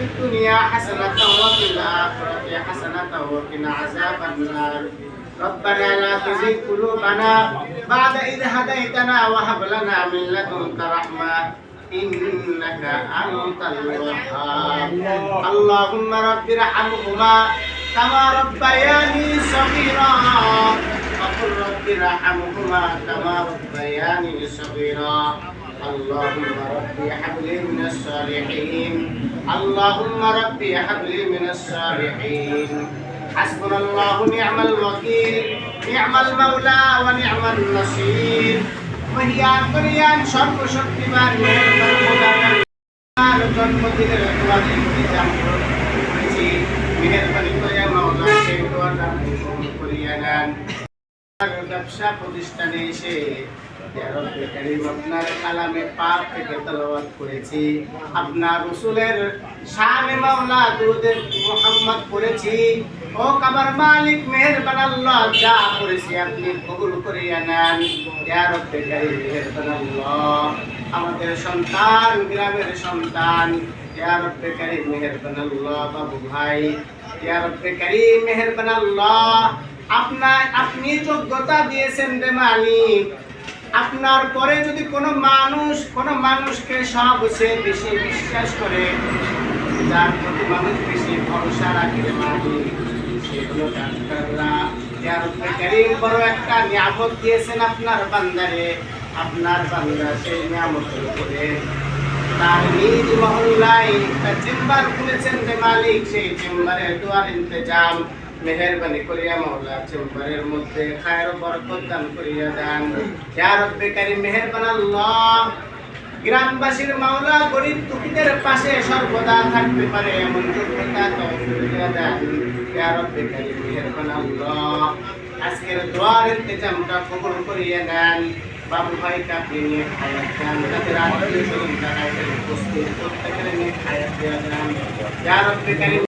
في الدنيا حسنة وفي الآخرة حسنة وقنا عذاب النار ربنا لا تزغ قلوبنا بعد إذ هديتنا وهب لنا من لدنك رحمة إنك أنت الوهاب اللهم رب ارحمهما كما ربياني صغيرا وقل رب ارحمهما كما ربياني صغيرا اللهم ربي هب لي من الصالحين اللهم ربي هب لي من الصالحين حسبنا الله نعم الوكيل نعم المولى ونعم النصير মহিয়ান করিয়ান সর্বশক্তিমান আর জন্মদিনের দোয়া ইন্তজাম করেছি মেহেরবানি করে মাওলা সেই দোয়াটা কবুল করিয়া নেন আর ব্যবসা প্রতিষ্ঠানে এসে আপনার কালামে পাক থেকে করেছি। আপনার রসুলের মুহাম্মদ পড়েছি ও মালিক যা করেছি আপনি কবুল আমাদের সন্তান, গ্রামের সন্তান। ইয়া রব্বে কারীম মেহেরবান বাবু ভাই। ইয়া রব্বে কারীম মেহেরবান আপনার আপনি যোগ্যতা দিয়েছেন রে মালিক। আপনার পরে যদি কোনো মানুষ, কোনো মানুষকে সব সবচেয়ে বেশি বিশ্বাস করে, যার প্রতি মানুষ বেশি ভরসা রাখে রে মালিক সেগুলো বড় একটা নিয়ামত দিয়েছেন আপনার বান্দারে। আপনার বান্দা সেই নিয়ামতের উপরে তার নিজ মহল্লায় একটা চেম্বার খুলেছেন রে মালিক, সেই চেম্বারের দুয়ার ইন্তজাম। মেহেরবানি করিয়া মহল্লা চেম্বারের মধ্যে খায়ের বরকত দান করিয়া দেন। ইয়া রব্বে কারীম, মেহেরবান গ্রামবাসীর মাওলা, গরিব দুঃখীদের পাশে সর্বদা থাকতে পারে এমন যোগ্যতা তৌফিক দেন। ইয়া রব্বে মেহেরবান আজকের দোয়ার ইন্তজামটা কবুল করিয়া নেন। বাবু ভাইকে আপনি নিয়ে খায়াত দেন, তাদের আত্মীয় স্বজন এখানে প্রত্যেকের নিয়ে খায়াত দেওয়া দেন ইয়া রব্বে